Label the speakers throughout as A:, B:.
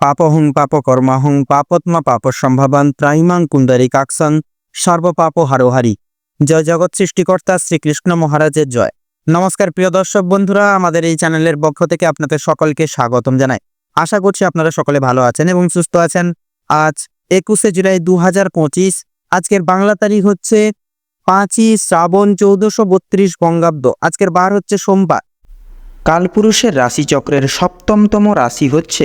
A: পাপহং পাপ কর্মাহং পাপত্মা পাপ সম্ভাবান ত্রাইমাং কুন্দারি কাকসন সর্বপাপ হারোহারি জয় জগৎ সৃষ্টিকর্তা শ্রীকৃষ্ণ মহারাজের জয়। নমস্কার প্রিয় দর্শক বন্ধুরা, আমাদের এই চ্যানেলের পক্ষ থেকে আপনাদের সকলকে স্বাগতম জানাই। আশা করছি আপনারা সকলে ভালো আছেন এবং সুস্থ আছেন। আজ একুশে জুলাই দু হাজার পঁচিশ, আজকের বাংলা তারিখ হচ্ছে পাঁচই শ্রাবণ চৌদ্দশো বত্রিশ বঙ্গাব্দ। আজকের বার হচ্ছে সোমবার।
B: কালপুরুষের রাশিচক্রের সপ্তমতম রাশি হচ্ছে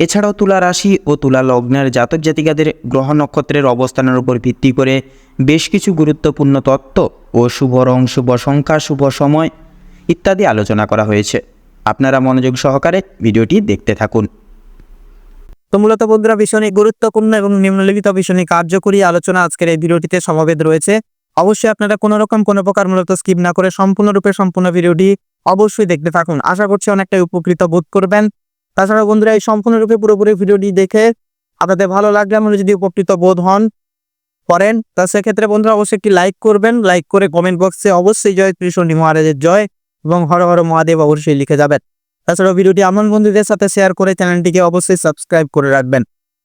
B: এছাড়াও তুলা রাশি ও তুলা লগ্নের জাতক জাতিকাদের গ্রহ নক্ষত্রের অবস্থানের উপর ভিত্তি করে বেশ কিছু গুরুত্বপূর্ণ তত্ত্ব ও শুভ রং, শুভ সংখ্যা, শুভ সময় ইত্যাদি আলোচনা করা হয়েছে। আপনারা মনোযোগ সহকারে ভিডিওটি দেখতে থাকুন।
A: তো মূলত বন্ধুরা ভীষণই গুরুত্বপূর্ণ এবং নিম্নলিখিত ভীষণই কার্যকরী আলোচনা আজকের এই ভিডিওটিতে সমাবেত রয়েছে। অবশ্যই আপনারা কোনো রকম কোনো প্রকার মূলত স্কিপ না করে সম্পূর্ণরূপে সম্পূর্ণ ভিডিওটি অবশ্যই দেখতে থাকুন। আশা করছি অনেকটাই উপকৃত বোধ করবেন। তাছাড়া বন্ধুরা, এই সম্পূর্ণরূপে পুরোপুরি ভিডিওটি দেখে আপনাদের ভালো লাগলে আমরা যদি উপকৃত বোধ হন, করেন। তা সেক্ষেত্রে বন্ধুরা অবশ্যই একটি লাইক করবেন। লাইক করে কমেন্ট বক্সে অবশ্যই জয় কৃষ্ণ মহারাজের জয় এবং হর হর মহাদেব অবশ্যই লিখে যাবেন। তাছাড়াও ভিডিওটি এমন বন্ধুদের সাথে শেয়ার করে চ্যানেলটিকে অবশ্যই সাবস্ক্রাইব করে রাখবেন।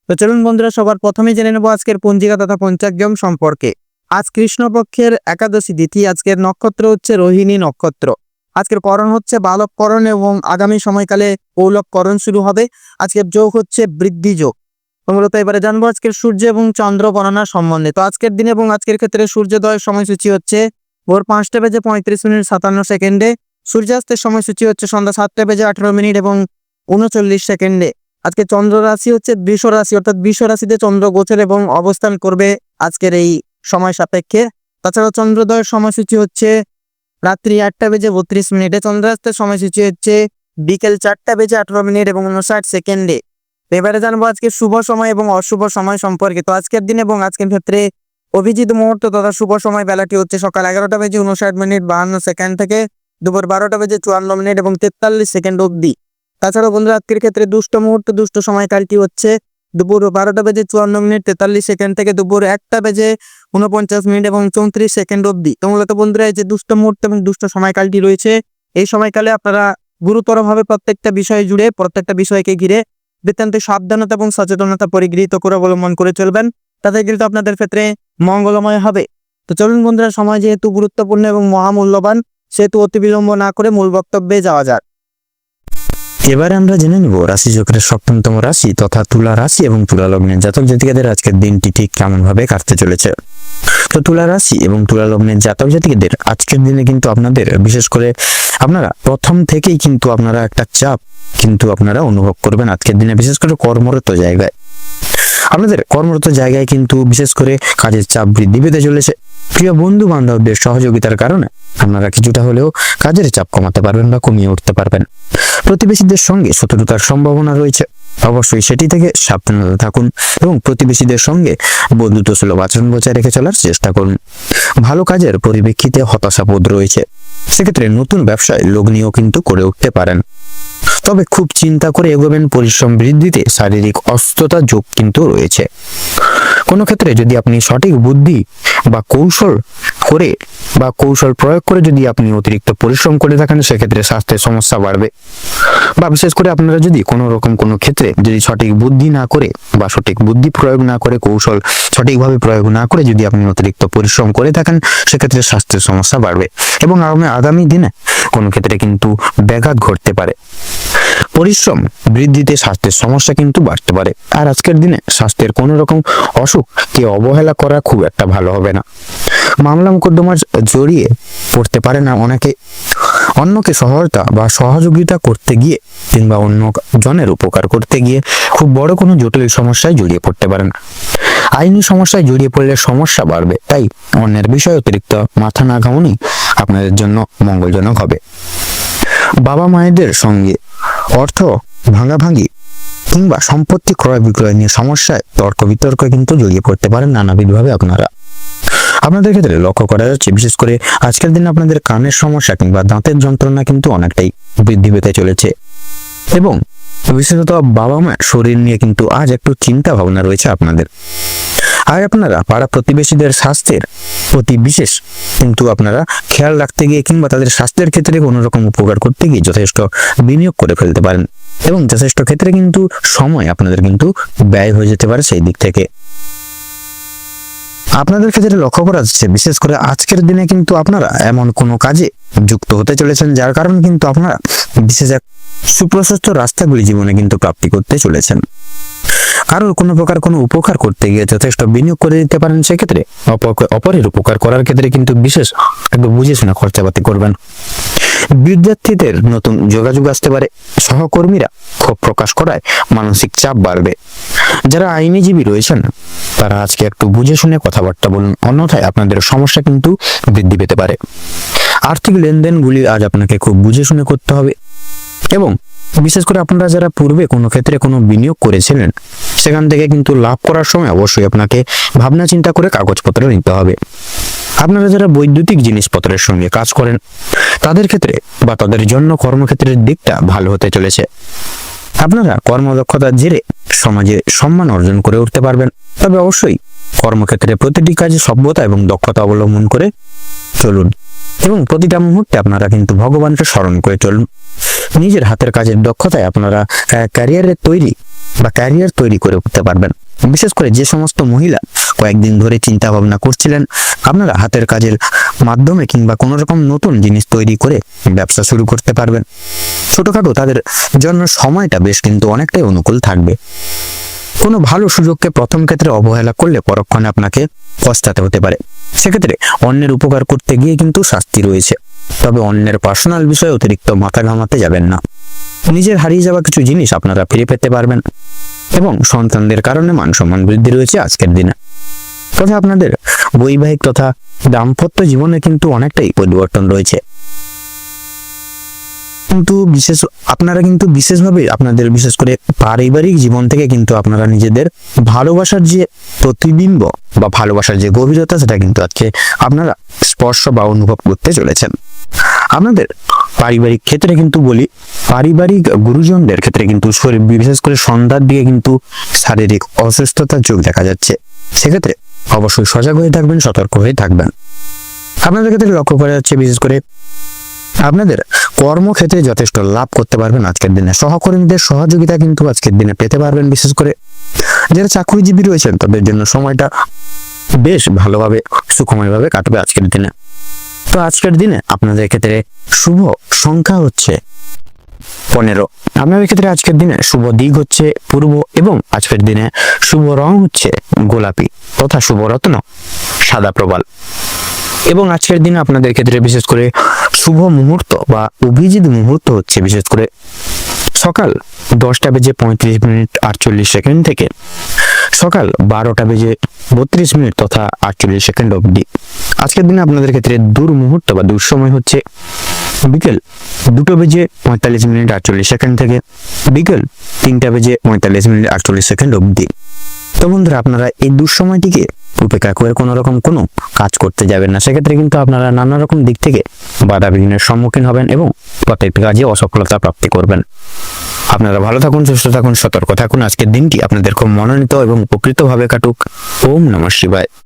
A: তো চলুন বন্ধুরা, সবার প্রথমে জেনে নেব আজকের পঞ্জিকা তথা পঞ্চাগ্যম সম্পর্কে। আজ কৃষ্ণপক্ষের একাদশী তিথি, আজকের নক্ষত্র হচ্ছে রোহিণী নক্ষত্র। আজকের করণ হচ্ছে বালককরণ এবং আগামী সময়কালে পৌলককরণ শুরু হবে। আজকের যোগ হচ্ছে বৃদ্ধি যোগ। মূলত এবারে জানব আজকের সূর্য এবং চন্দ্র গণনা সম্বন্ধে। তো আজকের দিন এবং আজকের ক্ষেত্রে সূর্যোদয়ের সময়সূচি হচ্ছে ভোর পাঁচটা বেজে পঁয়ত্রিশ মিনিট সাতান্ন সেকেন্ডে। সূর্যাস্তের সময়সূচি হচ্ছে সন্ধ্যা সাতটা বেজে আঠারো মিনিট এবং উনচল্লিশ সেকেন্ডে। আজকে চন্দ্র রাশি হচ্ছে বৃষ রাশি, অর্থাৎ বৃষ রাশিতে চন্দ্র গোচর এবং অবস্থান করবে আজকের এই সময় সাপেক্ষে। তাছাড়া চন্দ্রোদয়ের সময়সূচি হচ্ছে রাত্রি আটটা বেজে বত্রিশ মিনিটে চন্দ্রাস্তের সময়সূচি হচ্ছে বিকেল চারটা বেজে আঠারো মিনিট এবং উনষাট সেকেন্ডে। এবারে জানব আজকে শুভ সময় এবং অশুভ সময় সম্পর্কে। তো আজকের দিন এবং আজকের ক্ষেত্রে অভিজিৎ মুহূর্ত তথা শুভ সময় বেলাটি হচ্ছে সকাল এগারোটা বেজে উনষাট মিনিট বাহান্ন সেকেন্ড থেকে দুপুর বারোটা বেজে চুয়ান্ন মিনিট এবং তেতাল্লিশ সেকেন্ড অবধি। তাছাড়া বন্ধুরা, আজকের ক্ষেত্রে দুষ্ট মুহূর্ত, দুষ্ট সময়কালটি হচ্ছে দুপুর বারোটা বেজে চুয়ান্ন মিনিট তেতাল্লিশ সেকেন্ড থেকে দুপুর একটা বেজে উনপঞ্চাশ মিনিট এবং চৌত্রিশ সেকেন্ড অবধি। তো মূলত বন্ধুরা যে দুষ্ট মুহূর্ত এবং দুষ্ট সময়কালটি রয়েছে, এই সময়কালে আপনারা গুরুতরভাবে প্রত্যেকটা বিষয় জুড়ে, প্রত্যেকটা বিষয়কে ঘিরে বৃত্তান্তে সাবধানতা এবং সচেতনতা পরিগৃহীত করে অবলম্বন করে চলবেন। তাতে কিন্তু আপনাদের ক্ষেত্রে মঙ্গলময় হবে। তো চলুন বন্ধুরা, সময় যেহেতু গুরুত্বপূর্ণ এবং মহামূল্যবান, সেহেতু অতি বিলম্ব না করে মূল বক্তব্যে যাওয়া যাক।
C: এবারে আমরা জেনে নেব রাশি চক্রের সপ্তমতম রাশি তথা তুলা রাশি এবং তুলা লগ্নের জাতক জাতিকাদের আজকের দিনটি ঠিক কেমন ভাবে কাটতে চলেছে। তো তুলা রাশি এবং তুলা লগ্নের জাতক জাতিকাদের আজকের দিনে কিন্তু আপনাদের, বিশেষ করে আপনারা প্রথম থেকেই কিন্তু আপনারা একটা চাপ কিন্তু আপনারা অনুভব করবেন আজকের দিনে, বিশেষ করে কর্মরত জায়গায়। আপনাদের কর্মরত জায়গায় কিন্তু বিশেষ করে কাজের চাপ বৃদ্ধি পেতে চলেছে। প্রিয় বন্ধু বান্ধবদের সহযোগিতার কারণে আপনারা কিছুটা হলেও কাজের চাপ কমাতে পারবেন বা কমিয়ে উঠতে পারবেন। প্রতিবেশীদের সঙ্গে শত্রুতার সম্ভাবনা রয়েছে। অবশ্যই সেটি থেকে সাবধানতা থাকুন এবং প্রতিবেশীদের সঙ্গে বন্ধুত্ব সুলভ আচরণ বজায় রেখে চলার চেষ্টা করুন। ভালো কাজের পরিপ্রেক্ষিতে হতাশাবোধ রয়েছে। সেক্ষেত্রে নতুন ব্যবসায় লগ্নিও কিন্তু করে উঠতে পারেন। তবে খুব চিন্তা করে এগোবেন পরিশ্রম বৃদ্ধিতে শারীরিক অসুস্থতা যোগ কিন্তু রয়েছে। কোনো ক্ষেত্রে যদি আপনি সঠিক বুদ্ধি বা কৌশল করে বা কৌশল প্রয়োগ করে যদি আপনি অতিরিক্ত পরিশ্রম করে থাকেন, সেক্ষেত্রে স্বাস্থ্যের সমস্যা বাড়বে। বা বিশেষ করে আপনারা যদি কোনো রকম কোনো ক্ষেত্রে যদি সঠিক বুদ্ধি না করে বা সঠিক বুদ্ধি প্রয়োগ না করে, কৌশল সঠিকভাবে প্রয়োগ না করে যদি আপনি অতিরিক্ত পরিশ্রম করে থাকেন, সেক্ষেত্রে স্বাস্থ্যের সমস্যা বাড়বে। এবং আগামী আগামী দিনে কোনো ক্ষেত্রে কিন্তু ব্যাঘাত ঘটতে পারে। পরিশ্রম বৃদ্ধিতে স্বাস্থ্যের সমস্যা কিন্তু বাড়তে পারে। আর আজকের দিনে স্বাস্থ্যের কোনো রকম অসুখ কে অবহেলা করা খুব একটা ভালো হবে না। মামলা মোকদ্দমার জড়িয়ে পড়তে পারে না অনেকে। অন্যকে সহায়তা বা সহযোগিতা করতে গিয়ে কিংবা অন্য জনের উপকার করতে গিয়ে খুব বড় কোনো জটিল সমস্যায় জড়িয়ে পড়তে পারেন আইনি সমস্যায় জড়িয়ে পড়লে সমস্যা বাড়বে, তাই অন্যের বিষয়ে অতিরিক্ত মাথা না ঘামনি আপনাদের জন্য মঙ্গলজনক হবে। বাবা মায়েদের সঙ্গে অর্থ ভাঙাভাঙি কিংবা সম্পত্তি ক্রয় বিক্রয় নিয়ে সমস্যায় তর্ক বিতর্ক কিন্তু জড়িয়ে পড়তে পারেন নানাবিধভাবে আপনারা। আপনাদের ক্ষেত্রে লক্ষ্য করা যাচ্ছে, বিশেষ করে আজকের দিনে আপনাদের কানের সমস্যা কিংবা দাঁতের যন্ত্রণা কিন্তু অনেকটাই বৃদ্ধি পেতে চলেছে। এবং বিশেষত বাবা মা শরীর নিয়ে কিন্তু আজ একটু চিন্তা ভাবনা রয়েছে আপনাদের। আর আপনারা পাড়া প্রতিবেশীদের স্বাস্থ্যের প্রতি বিশেষ কিন্তু আপনারা খেয়াল রাখতে গিয়ে কিংবা তাদের স্বাস্থ্যের ক্ষেত্রে কোনো রকম উপকার করতে গিয়ে যথেষ্ট বিনিয়োগ করে ফেলতে পারেন। এবং যথেষ্ট ক্ষেত্রে কিন্তু সময় আপনাদের কিন্তু ব্যয় হয়ে যেতে পারে সেই দিক থেকে। আপনাদের ক্ষেত্রে লক্ষ্য করা যাচ্ছে, বিশেষ করে আজকের দিনে কিন্তু আপনারা এমন কোনো কাজে যুক্ত হতে চলেছেন যার কারণে কিন্তু আপনারা বিশেষ এক সুপ্রশস্ত রাস্তাগুলি জীবনে কিন্তু প্রাপ্তি করতে চলেছেন। কারোর কোনো প্রকার কোনো উপকার করতে গিয়ে যথেষ্ট বিনিয়োগ করে দিতে পারেন সেক্ষেত্রে অপর- অপরের উপকার করার ক্ষেত্রে কিন্তু বিশেষ একটু বুঝে শুনে খরচাপাতি করবেন। বিদ্যার্থীদের নতুন যোগাযোগ আসতে পারে। সহকর্মীরা ক্ষোভ প্রকাশ করায় মানসিক চাপ বাড়বে। যারা আইনজীবী রয়েছেন, তারা আজকে একটু বুঝে শুনে কথাবার্তা বলুন। অন্যথায় আপনাদের সমস্যা কিন্তু বৃদ্ধি পেতে পারে। আর্থিক লেনদেনগুলি আজ আপনাকে খুব বুঝে শুনে করতে হবে। এবং বিশেষ করে আপনারা যারা পূর্বে কোনো ক্ষেত্রে কোনো বিনিয়োগ করেছিলেন সেখান থেকে কিন্তু লাভ করার সময় অবশ্যই আপনাকে ভাবনা চিন্তা করে কাগজপত্র নিতে হবে। আপনারা যারা বৈদ্যুতিক জিনিসপত্রের সঙ্গে কাজ করেন, তাদের ক্ষেত্রে বা তাদের জন্য কর্মক্ষেত্রের দিকটা ভালো হতে চলেছে। আপনারা কর্মদক্ষতার জেরে সমাজে সম্মান অর্জন করে উঠতে পারবেন। তবে অবশ্যই কর্মক্ষেত্রে প্রতিটি কাজে সভ্যতা এবং দক্ষতা অবলম্বন করে চলুন এবং প্রতিটা মুহূর্তে আপনারা কিন্তু ভগবানকে স্মরণ করে চলুন। নিজের হাতের কাজের দক্ষতায় আপনারা ক্যারিয়ারের তৈরি বা ক্যারিয়ার তৈরি করে উঠতে পারবেন। বিশেষ করে যে সমস্ত মহিলা কয়েকদিন ধরে চিন্তা ভাবনা করছিলেন, আপনারা হাতের কাজের মাধ্যমে কিংবা কোনো রকম নতুন জিনিস তৈরি করে ব্যবসা শুরু করতে পারবেন। ছোটখাটো তাদের জন্য সময়টা বেশ কিন্তু অনেকটাই অনুকূল থাকবে। কোনো ভালো সুযোগকে প্রথম ক্ষেত্রে অবহেলা করলে পরক্ষণে আপনাকে পস্তাতে হতে পারে। সেক্ষেত্রে অন্যের উপকার করতে গিয়ে কিন্তু শাস্তি রয়েছে। তবে অন্যের পার্সোনাল বিষয়ে অতিরিক্ত মাথা ঘামাতে যাবেন না। নিজের হারিয়ে যাওয়া কিছু জিনিস আপনারা ফিরে পেতে পারবেন। এবং সন্তানদের কারণে মান সম্মান বৃদ্ধি রয়েছে আজকের দিনে। তবে আপনাদের বৈবাহিক তথা দাম্পত্য জীবনে কিন্তু অনেকটাই পরিবর্তন রয়েছে। কিন্তু বিশেষ, আপনারা কিন্তু বিশেষভাবে আপনাদের বিশেষ করে পারিবারিক জীবন থেকে কিন্তু আপনারা নিজেদের ভালোবাসার যে প্রতিবিম্ব বা ভালোবাসার যে গভীরতা, সেটা কিন্তু আজকে আপনারা স্পর্শ বা অনুভব করতে চলেছেন। আপনাদের পারিবারিক ক্ষেত্রে কিন্তু বলি, পারিবারিক গুরুজনদের ক্ষেত্রে কিন্তু শরীর, বিশেষ করে সন্ধ্যার দিকে কিন্তু শারীরিক অসুস্থতার যোগ দেখা যাচ্ছে। সেক্ষেত্রে অবশ্যই সজাগ হয়ে থাকবেন, সতর্ক হয়ে থাকবেন। আপনাদের ক্ষেত্রে লক্ষ্য করা যাচ্ছে, বিশেষ করে আপনাদের কর্মক্ষেত্রে যথেষ্ট লাভ করতে পারবেন আজকের দিনে। সহকর্মীদের সহযোগিতা কিন্তু আজকের দিনে পেতে পারবেন, বিশেষ করে যারা চাকরিজীবী রয়েছেন, তাদের জন্য সময়টা বেশ ভালোভাবে, সুখময়ভাবে কাটবে আজকের দিনে। তো আজকের দিনে আপনাদের ক্ষেত্রে শুভ সংখ্যা হচ্ছে পনেরো। আপনাদের ক্ষেত্রে আজকের দিনে শুভ দিক হচ্ছে পূর্ব এবং আজকের দিনে শুভ রং হচ্ছে গোলাপি তথা শুভ রত্ন সাদা প্রবাল। এবং আজকের দিনে আপনাদের ক্ষেত্রে বিশেষ করে শুভ মুহূর্ত বা অভিজিৎ মুহূর্ত হচ্ছে বিশেষ করে সকাল দশটা বেজে পঁয়ত্রিশ মিনিট আটচল্লিশ সেকেন্ড থেকে সকাল বারোটা বেজে বত্রিশ মিনিট তথা আটচল্লিশ সেকেন্ড অবধি। আজকের দিনে আপনাদের ক্ষেত্রে দূর মুহূর্ত বা দুঃসময় হচ্ছে বিকেল। দুটো বেজে পঁয়তাল্লিশ মিনিট আটচল্লিশ সেকেন্ড থেকে। বিকেল তিনটা বেজে পঁয়তাল্লিশ মিনিট আটচল্লিশ সেকেন্ড অবধি। তো বন্ধুরা, আপনারা এই দুঃসময়টিকে উপেক্ষা করে কোনো রকম কোনো কাজ করতে যাবেন না। সেক্ষেত্রে কিন্তু আপনারা নানা রকম দিক থেকে বাধা বিঘ্নের সম্মুখীন হবেন এবং প্রত্যেকটি কাজে অসফলতা প্রাপ্তি করবেন। আপনারা ভালো থাকুন, সুস্থ থাকুন, সতর্ক থাকুন। আজকের দিনটি আপনাদের খুব মনোনীত এবং উপকৃতভাবে কাটুক। ওম নমঃ শিবায়।